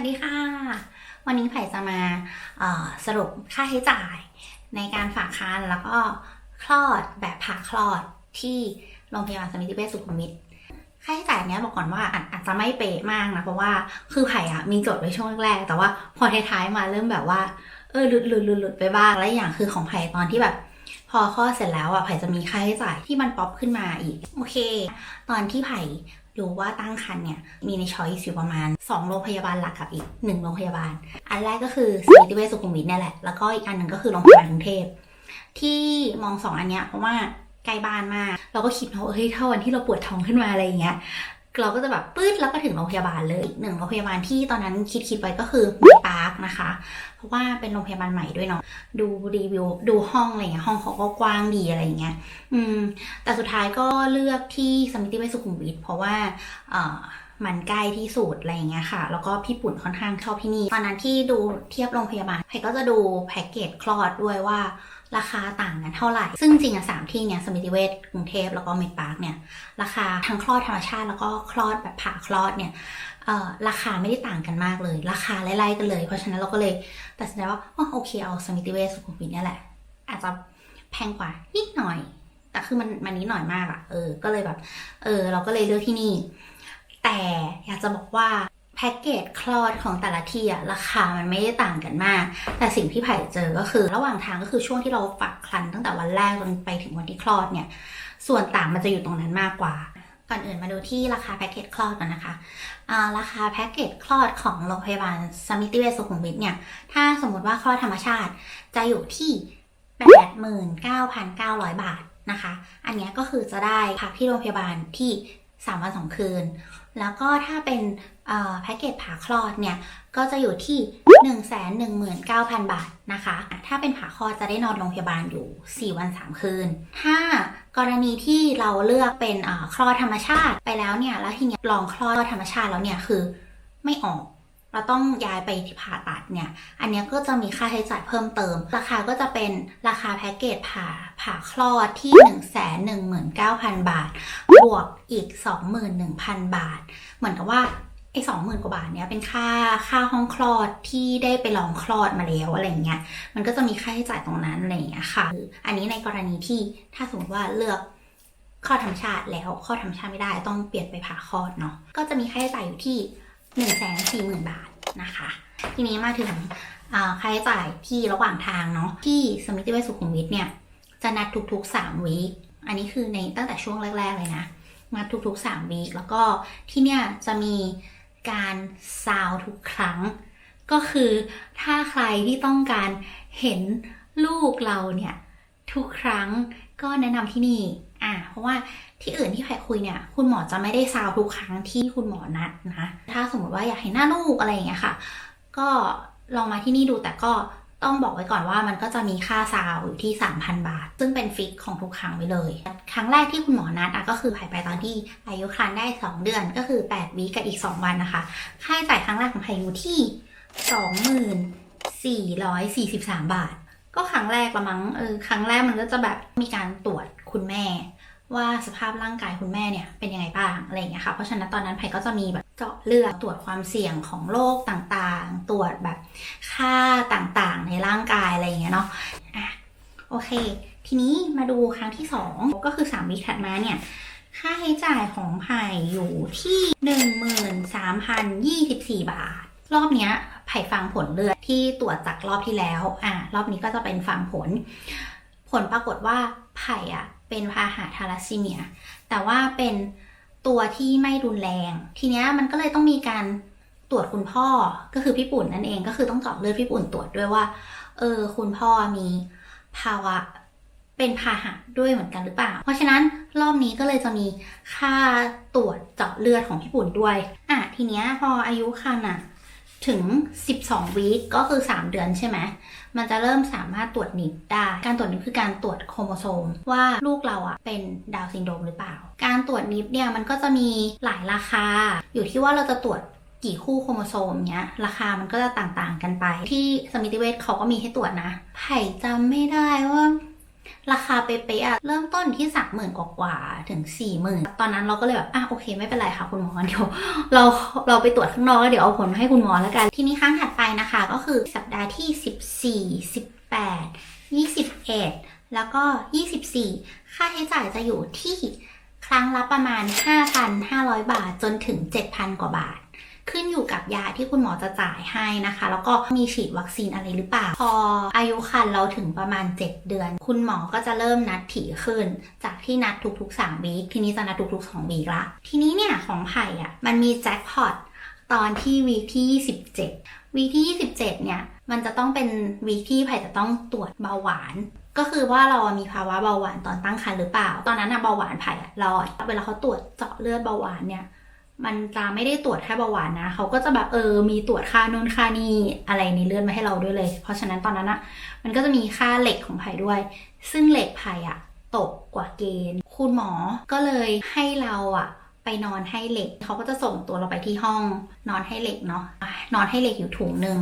วัสดีค่ะ วันนี้ไผ่จะมาสรุปค่าใช้จ่ายในการฝากคันแล้วก็คลอดแบบผ่าคลอดที่โรงพยาบาลสมิติเวชสุขุมวิทค่าใช้จ่ายเนี้ยบอกก่อนว่าอาจจะไม่เป๊ะมากนะ เพราะว่าคือไผ่อะมีจดไว้ช่วงแรก แต่ว่าพอท้ายๆมาเริ่มแบบว่าเออหลุดหลุดหลุดลดไปบ้างและอย่างคือของไผ่ตอนที่แบบพอคลอเสร็จแล้วอะไผ่จะมีค่าใช้จ่ายที่มันป๊อปขึ้นมาอีก โอเค ตอนที่ไผ่ รู้ว่าตั้งครรภ์เนี่ยมีในช้อยส์อยู่ประมาณ 2 โรงพยาบาลหลักกับอีก 1 โรงพยาบาล อันแรกก็คือสมิติเวชสุขุมวิทเนี่ยแหละ แล้วก็อีกอันหนึ่งก็คือโรงพยาบาลกรุงเทพที่มองสองอันเนี้ยเพราะว่าใกล้บ้านมาก เราก็คิดว่าเฮ้ยถ้าวันที่เราปวดท้องขึ้นมาอะไรอย่างเงี้ย เราก็จะแบบปื๊ดแล้วก็ถึงโรงพยาบาลเลยหนึ่งโรงพยาบาลที่ตอนนั้นคิดคิดไว้ก็คือปาร์คนะคะ เพราะว่าเป็นโรงพยาบาลใหม่ด้วยเนาะดูรีวิวดูห้องอะไรเงี้ยห้องเขาก็กว้างดีอะไรเงี้ยอืมแต่สุดท้ายก็เลือกที่สมิติเวสุขุมวิทเพราะว่าเอ่อ มันใกล้ที่สุดอะไรอย่างเงี้ยค่ะ แล้วก็พี่ปุ่นค่อนข้างชอบที่นี่ ตอนนั้นที่ดูเทียบโรงพยาบาลไพก็จะดูแพ็กเกจคลอดด้วยว่าราคาต่างกันเท่าไหร่ ซึ่งจริงอะสามที่เนี่ยสมิติเวชกรุงเทพแล้วก็เมดปาร์คเนี่ย ราคาทั้งคลอดธรรมชาติ แล้วก็คลอดแบบผ่าคลอดเนี่ยราคาไม่ได้ต่างกันมากเลย ราคาไล่ๆกันเลย เพราะฉะนั้นเราก็เลยตัดสินใจว่าอ๋อโอเคเอาสมิติเวชสุขุมวิทเนี่ยแหละ อาจจะแพงกว่านิดหน่อย แต่คือมันมันนิดหน่อยมากอะเออ ก็เลยแบบ เออ เราก็เลยเลือกที่นี่ แต่อยากจะบอกว่าแพ็กเกจคลอดของแต่ละที่อะราคามันไม่ได้ต่างกันมาก แต่สิ่งที่ไผ่เจอก็คือ ระหว่างทางก็คือช่วงที่เราฝากครรภ์ตั้งแต่วันแรกจนไปถึงวันที่คลอดเนี่ย ส่วนต่างมันจะอยู่ตรงนั้นมากกว่าก่อนอื่นมาดูที่ราคาแพ็กเกจคลอดก่อนนะคะาราคาแพ็กเกจคลอดของโรงพยาบาลสมิติเวชสุขุมวิทเนี่ย ถ้าสมมติว่าคลอดธรรมชาติจะอยู่ที่ 89,900 บาทนะคะ อันนี้ก็คือจะได้พักที่โรงพยาบาลที่ สามวันสองคืน แล้วก็ถ้าเป็นแพ็กเกจผ่าคลอดเนี่ย ก็จะอยู่ที่ 119,000 บาทนะคะ ถ้าเป็นผ่าคลอดจะได้นอนโรงพยาบาลอยู่ 4 วัน 3 คืน ถ้ากรณีที่เราเลือกเป็นคลอดธรรมชาติไปแล้วเนี่ย แล้วทีเนี้ยลองคลอดธรรมชาติแล้วเนี่ยคือไม่ออก เราต้องย้ายไปที่ผ่าตัดเนี่ย อันนี้ก็จะมีค่าใช้จ่ายเพิ่มเติม ราคาก็จะเป็นราคาแพ็กเกจผ่าผ่าคลอดที่ 119,000 บาท บวกอีก 21,000 บาท เหมือนกับว่าไอ้สองหมื่นกว่าบาทเนี้ยเป็นค่าค่าห้องคลอดที่ได้ไปลองคลอดมาแล้วอะไรเงี้ย มันก็จะมีค่าใช้จ่ายตรงนั้นอะไรเงี้ยค่ะออันนี้ในกรณีที่ถ้าสมมติว่าเลือกคลอดธรรมชาติแล้วคลอดธรรมชาติไม่ได้ต้องเปลี่ยนไปผ่าคลอดเนาะ ก็จะมีค่าใช้จ่ายอยู่ที่ 1นึ่งแสนสี่หมื่นบาทนะคะ ทีนี้มาถึงอ่าค่าใช้จ่ายที่ระหว่างทางเนาะที่สมิติเวชสุขุมวิทเนี่ย จะนัดทุกๆ 3 วีคอันนี้คือในตั้งแต่ช่วงแรก ๆ เลยนะนัดทุกๆ 3 วีคแล้วก็ที่เนี่ยจะมีการซาวทุกครั้ง ก็คือถ้าใครที่ต้องการเห็นลูกเราเนี่ย ทุกครั้งก็แนะนำที่นี่ เพราะว่าที่อื่นที่แพรคุยเนี่ย คุณหมอจะไม่ได้ซาวทุกครั้งที่คุณหมอนัดนะถ้าสมมติว่าอยากเห็นหน้าลูกอะไรอย่างเงี้ยค่ะ ก็ลองมาที่นี่ดูแต่ก็ต้องบอกไว้ก่อนว่ามันก็จะมีค่าซาวอยู่ที่ 3,000 บาท ซึ่งเป็นฟิกของทุกครั้งไว้เลย ครั้งแรกที่คุณหมอนัดก็คือผ่ายไปตอนที่อายุครรภ์ได้ 2 เดือนก็คือ 8วีกับอีก 2 วันนะคะ ค่าใช้จ่ายครั้งแรกของไผ่อยู่ที่ 2443 บาท ก็ครั้งแรกละมั้งเออครั้งแรกมันก็จะแบบมีการตรวจคุณแม่ ว่าสภาพร่างกายคุณแม่เนี่ยเป็นยังไงบ้างอะไรอย่างเงี้ยค่ะ เพราะฉะนั้นตอนนั้นไผ่ก็จะมีแบบเจาะเลือดตรวจความเสี่ยงของโรคต่างๆ ตรวจแบบค่าต่างๆ ในร่างกายอะไรอย่างเงี้ยเนาะอะโอเค ทีนี้มาดูครั้งที่ 2 ก็คือ 3 วิถัดมาเนี่ยค่าใช้จ่ายของไผ่อยู่ที่ 13,024 บาท รอบเนี้ยไผ่ฟังผลเลือดที่ตรวจจากรอบที่แล้ว อะรอบนี้ก็จะเป็นฟังผล ผลปรากฏว่าไผ่อะ เป็นพาหะทาลัสซีเมีย แต่ว่าเป็นตัวที่ไม่รุนแรง ทีเนี้ยมันก็เลยต้องมีการตรวจคุณพ่อก็คือพี่ปุ่นนั่นเองก็คือต้องเจาะเลือดพี่ปุ่นตรวจด้วยว่า เออ คุณพ่อมีภาวะเป็นพาหะด้วยเหมือนกันหรือเปล่า เพราะฉะนั้นรอบนี้ก็เลยจะมีค่าตรวจเจาะเลือดของพี่ปุ่นด้วย อะทีเนี้ยพออายุคันอะ ถึง 12 วีคก็คือ 3 เดือนใช่ไหม มันจะเริ่มสามารถตรวจนิดได้ การตรวจนิดคือการตรวจโครโมโซม ว่าลูกเราอะเป็นดาวซินโดรมหรือเปล่า การตรวจนิดเนี่ยมันก็จะมีหลายราคา อยู่ที่ว่าเราจะตรวจกี่คู่โครโมโซมเนี้ย ราคามันก็จะต่างๆกันไป ที่สมิติเวชเขาก็มีให้ตรวจนะ ไผ่จำไม่ได้ว่า ราคาเป๊ะๆอะเริ่มต้นที่สามหมื่นกว่าๆถึงสี่หมื่นตอนนั้นเราก็เลยแบบอะโอเคไม่เป็นไรค่ะคุณหมอเดี๋ยวเราเราไปตรวจข้างนอกแล้วเดี๋ยวเอาผลมาให้คุณหมอแล้วกัน ทีนี้ครั้งถัดไปนะคะ ก็คือสัปดาห์ที่14 18 21แปดยี่สิบเอ็ดแล้วก็24ค่าใช้จ่ายจะอยู่ที่ครั้งละประมาณ 5,500 บาทจนถึง 7,000 กว่าบาท ขึ้นอยู่กับยาที่คุณหมอจะจ่ายให้นะคะ แล้วก็มีฉีดวัคซีนอะไรหรือเปล่า พออายุคันเราถึงประมาณ 7 เดือน คุณหมอก็จะเริ่มนัดถี่ขึ้น จากที่นัดทุกๆ3วีคทีนี้จะนัดทุกๆ2วีคละทีนี้เนี่ยของไผ่อะมันมีแจ็คพอตตอนที่วีคที่ 27 วีคที่ 27 เนี่ย มันจะต้องเป็นวีคที่ไผ่จะต้องตรวจเบาหวาน ก็คือว่าเรามีภาวะเบาหวานตอนตั้งครรภ์หรือเปล่า ตอนนั้นอะเบาหวานไผ่อะลอย เวลาเขาตรวจเจาะเลือดเบาหวานเนี่ย มันจะไม่ได้ตรวจแค่เบาหวานนะเขาก็จะแบบเออมีตรวจค่านู่นค่านี่อะไรในเลือดมาให้เราด้วยเลย เพราะฉะนั้นตอนนั้นอะมันก็จะมีค่าเหล็กของไผ่ด้วย ซึ่งเหล็กไผ่อะตกกว่าเกณฑ์ คุณหมอก็เลยให้เราอะไปนอนให้เหล็กเขาก็จะส่งตัวเราไปที่ห้อง นอนให้เหล็กเนาะนอนให้เหล็กอยู่ถุงหนึ่ง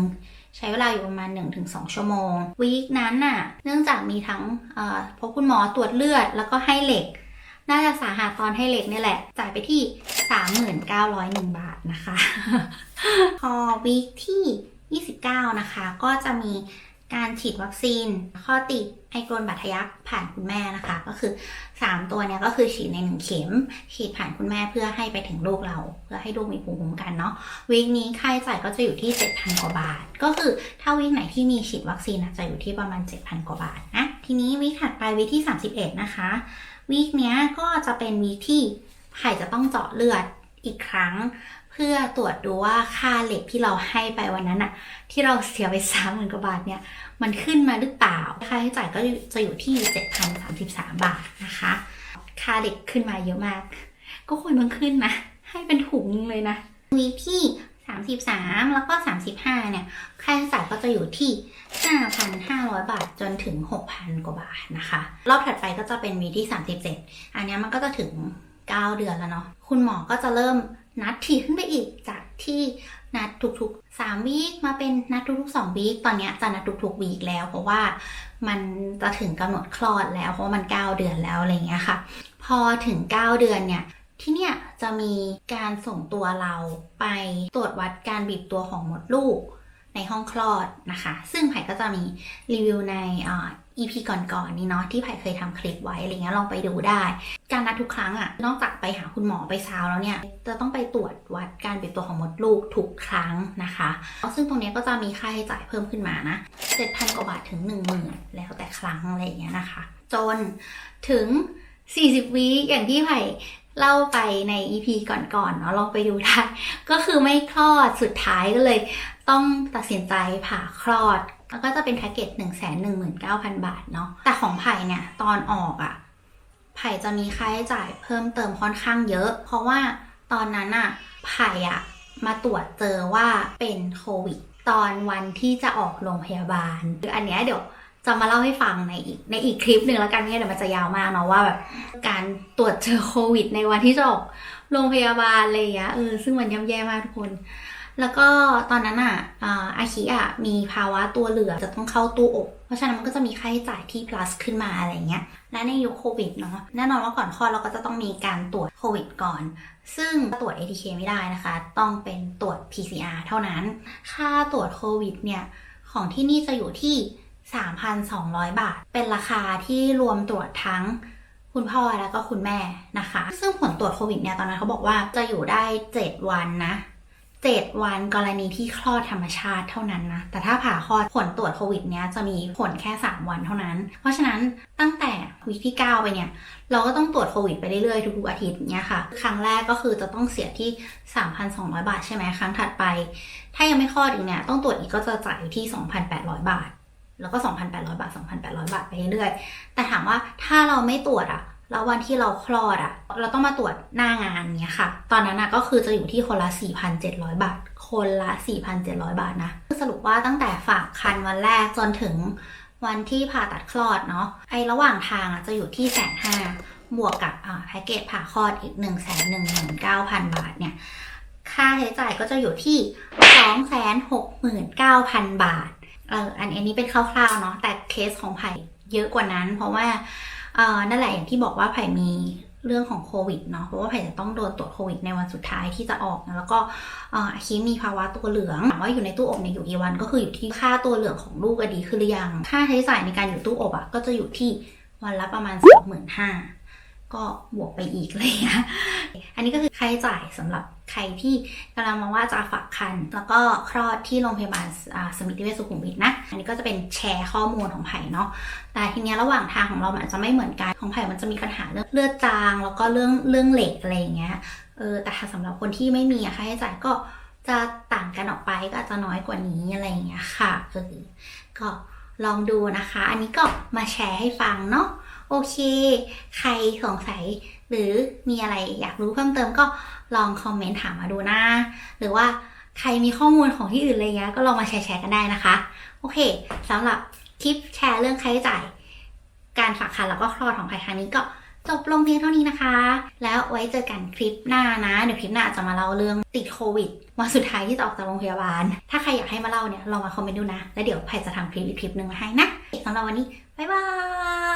ใช้เวลาอยู่ประมาณ 1-2 ชั่วโมงวีคนั้นน่ะ เนื่องจากมีทั้งเอ่อพบคุณหมอตรวจเลือดแล้วก็ให้เหล็ก น่าจะสาหัสตอนให้เล็กเนี่ยแหละ จ่ายไปที่ 3,901 บาทนะคะ พอวีคที่ 29 นะคะ ก็จะมี การฉีดวัคซีน ข้อติดไอกรนบาดทะยักผ่านคุณแม่นะคะ ก็คือ 3 ตัวเนี้ยก็คือฉีดใน 1 เข็ม ฉีดผ่านคุณแม่เพื่อให้ไปถึงลูกเรา เพื่อให้ลูกมีภูมิคุ้มกันเนาะวีคนี้ค่าใช้จ่ายก็จะอยู่ที่ 7,000 กว่าบาท ก็คือถ้าวีคไหนที่มีฉีดวัคซีนจะอยู่ที่ประมาณ 7,000 กว่าบาทนะทีนี้วีคถัดไปวีคที่ 31 นะคะวีคเนี้ยก็จะเป็นวีคที่ไผ่จะต้องเจาะเลือดอีกครั้ง พื่อตรวจดูว่าค่าเหล็กที่เราให้ไปวันนั้นอะที่เราเสียไปสามหมื่นกว่าบาทเนี่ย มันขึ้นมาหรือเปล่า ค่าใช้จ่ายก็จะอยู่ที่ 7,033 บาทนะคะ ค่าเหล็กขึ้นมาเยอะมาก ก็ควรต้องขึ้นนะ ให้เป็นถุงนึงเลยนะวีที่ 33 แล้วก็ 35 เนี่ย ค่าใช้จ่ายก็จะอยู่ที่ 5,500 บาทจนถึง 6,000 กว่าบาทนะคะ รอบถัดไปก็จะเป็นวีที่ 37 อันนี้มันก็จะถึง 9 เดือนแล้วเนาะ คุณหมอก็จะเริ่ม นัดถี่ขึ้นไปอีกจากที่นัดทุกๆ3วีคมาเป็นนัดทุกๆ2วีคตอนนี้จะนัดทุกๆวีคแล้ว เพราะว่ามันจะถึงกำหนดคลอดแล้ว เพราะมัน 9 เดือนแล้วอะไรเงี้ยค่ะ พอถึง 9 เดือนเนี่ยที่เนี่ยจะมีการส่งตัวเราไปตรวจวัดการบีบตัวของมดลูกในห้องคลอดนะคะ ซึ่งไผ่ก็จะมีรีวิวในอ่า EP ก่อนๆนี้เนาะที่ไผ่เคยทำคลิปไว้อะไรเงี้ยลองไปดูได้ การนัดทุกครั้งอะนอกจากไปหาคุณหมอไปซาวแล้วเนี่ย จะต้องไปตรวจวัดการบีบตัวของมดลูกทุกครั้งนะคะ ซึ่งตรงนี้ก็จะมีค่าใช้จ่ายเพิ่มขึ้นมานะ7,000กว่าบาทถึง10,000แล้วแต่ครั้งอะไรอย่างเงี้ยนะคะ จนถึง 40วีคอย่างที่ไผ่เล่าไปใน EP ก่อนๆเนาะลองไปดูได้ ก็คือไม่คลอดสุดท้ายก็เลย ต้องตัดสินใจผ่าคลอด แล้วก็จะเป็นแพ็กเกจ1 1 9 0 0 0 บาทเนาะแต่ของไผ่เนี่ย ตอนออกอะ่ะ ไผ่จะมีค่าใช้จ่ายเพิ่มเติมค่อนข้างเยอะ เพราะว่าตอนนั้นอะ่ะไผ่อะมาตรวจเจอว่าเป็นโควิด ตอนวันที่จะออกโรงพยาบาลคืออันเนี้ยเดี๋ยวจะมาเล่าให้ฟังในอีกในอีกคลิปหนึ่งแล้วกันเนี่ยเดี๋ยวมันจะยาวมากเนาะว่าแบบการตรวจเจอโควิด ในวันที่จะออกโรงพยาบาลอะไรอย่างเงี้ยเออซึ่งมันย่ำแย่มากทุกคน แล้วก็ตอนนั้นอะอ่าอาคิอะมีภาวะตัวเหลือจะต้องเข้าตู้อบ เพราะฉะนั้นมันก็จะมีค่าใช้จ่ายที่ plus ขึ้นมาอะไรเงี้ย และในยุคโควิดเนาะแน่นอนว่าก่อนคลอดเราก็จะต้องมีการตรวจโควิดก่อน ซึ่งตรวจ ATK ไม่ได้นะคะ ต้องเป็นตรวจ PCR เท่านั้น ค่าตรวจโควิดเนี่ย ของที่นี่จะอยู่ที่ 3,200 บาท เป็นราคาที่รวมตรวจทั้งคุณพ่อแล้วก็คุณแม่นะคะ ซึ่งผลตรวจโควิดเนี่ยตอนนั้นเขาบอกว่าจะอยู่ได้ 7 วันนะ 7 วันกรณีที่คลอดธรรมชาติเท่านั้นนะ แต่ถ้าผ่าคลอดผลตรวจโควิดเนี้ยจะมีผลแค่ 3 วันเท่านั้น เพราะฉะนั้นตั้งแต่วีคที่ 9 ไปเนี่ย เราก็ต้องตรวจโควิดไปเรื่อยๆ ทุกๆอาทิตย์เนี้ยค่ะ ครั้งแรกก็คือจะต้องเสียที่ 3,200 บาทใช่ไหมครั้งถัดไป ถ้ายังไม่คลอดอีกเนี่ยต้องตรวจอีกก็จะจ่ายอยู่ที่ 2,800 บาท แล้วก็ 2,800 บาท 2,800 บาทไปเรื่อยๆ แต่ถามว่าถ้าเราไม่ตรวจอะ แล้ววันที่เราคลอดอะเราต้องมาตรวจหน้างานเนี้ยค่ะ ตอนนั้นอะก็คือจะอยู่ที่คนละ 4,700 บาท คนละ 4,700 บาทนะสรุปว่าตั้งแต่ฝากคันวันแรกจนถึงวันที่ผ่าตัดคลอดเนาะ ไอระหว่างทางอะจะอยู่ที่แสนห้าบวกกับแพ็กเกจผ่าคลอดอีก1 1 9 0 0 0บาทเนี่ย ค่าใช้จ่ายก็จะอยู่ที่269,000บาท เอออันอันนี้เป็นคร่าวๆเนาะ แต่เคสของไผ่เยอะกว่านั้น เพราะว่า นั่นแหละอย่างที่บอกว่าไผ่มีเรื่องของโควิดเนาะเพราะว่าไผ่จะต้องโดนตรวจโควิดในวันสุดท้ายที่จะออกนะแล้วก็อาคิมีภาวะตัวเหลืองถามว่าอยู่ในตู้อบเนี่ยอยู่กี่วันก็คืออยู่ที่ค่าตัวเหลืองของลูกอดีขึ้นหรือยัง ค่าใช้จ่ายในการอยู่ตู้อบอะก็จะอยู่ที่วันละประมาณสองหมื่นห้า ก็บวกไปอีกเลยนะอันนี้ก็คือค่าใช้จ่ายสำหรับใครที่กำลังมาว่าจะฝากคัน แล้วก็คลอดที่โรงพยาบาลสมิติเวชสุขุมวิทนะ อันนี้ก็จะเป็นแชร์ข้อมูลของไผ่เนาะ แต่ทีเนี้ยระหว่างทางของเราอาจจะไม่เหมือนกัน ของไผ่มันจะมีปัญหาเรื่องเลือดจาง แล้วก็เรื่องเรื่องเหล็กอะไรอย่างเงี้ย เออ แต่ถ้าสำหรับคนที่ไม่มีค่าใช้จ่ายก็จะต่างกันออกไปก็จจะน้อยกว่านี้อะไรอย่างเงี้ยค่ะ เออ ก็ลองดูนะคะ อันนี้ก็มาแชร์ให้ฟังเนาะ โอเค ใครสงสัยหรือมีอะไรอยากรู้เพิ่มเติมก็ลองคอมเมนต์ถามมาดูนะ หรือว่าใครมีข้อมูลของที่อื่นอะไรเงี้ยก็ลองมาแชร์แชร์กันได้นะคะ โอเคสำหรับคลิปแชร์เรื่องค่าใช้จ่าย การฝากคันแล้วก็คลอดของใครครั้งนี้ก็จบลงเพียงเท่านี้นะคะ แล้วไว้เจอกันคลิปหน้านะ เดี๋ยวคลิปหน้าจจะมาเล่าเรื่องติดโควิดวันสุดท้ายที่จะออกจากโรงพยาบาล ถ้าใครอยากให้มาเล่าเนี่ยลองมาคอมเมนต์ดูนะ แล้วเดี๋ยวไผ่จะทำคลิปอีกคลิปหนึ่งมาให้นะสำหรับวันนี้ บ๊ายบาย